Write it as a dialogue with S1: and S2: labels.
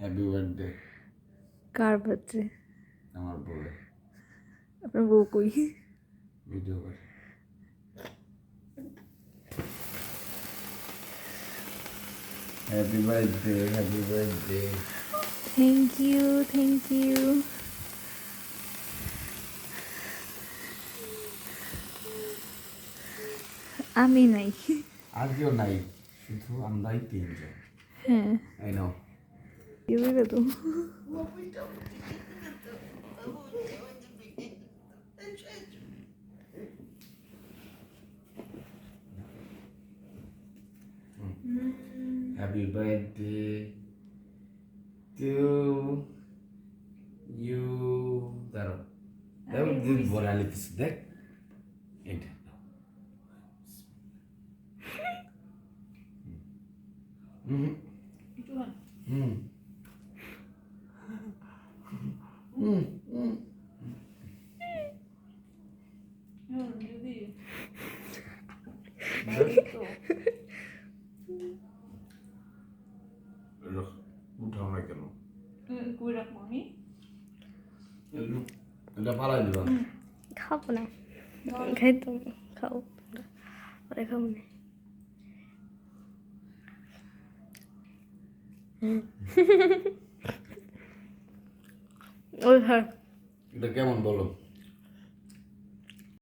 S1: Happy birthday
S2: কার বাচ্চা
S1: আমার বউয়ের
S2: আপনার বউ কই?
S1: ভিডিও করে happy birthday happy birthday
S2: thank you thank you আমি নাই।
S1: আর কেউ নাই শুধু আমরাই তিনজন।
S2: হ্যাঁ।
S1: এই নাও Happy birthday to you. Daro. Daro din morality is that. Mm-hmm. Mm. উঠাও না কেন
S3: কই রাখবো আমি
S1: এটা পালাই দিবা
S2: খাবো না খাইতো খাও পরে খাবো না ওই হ্যাঁ।
S1: এটা কেমন বলো?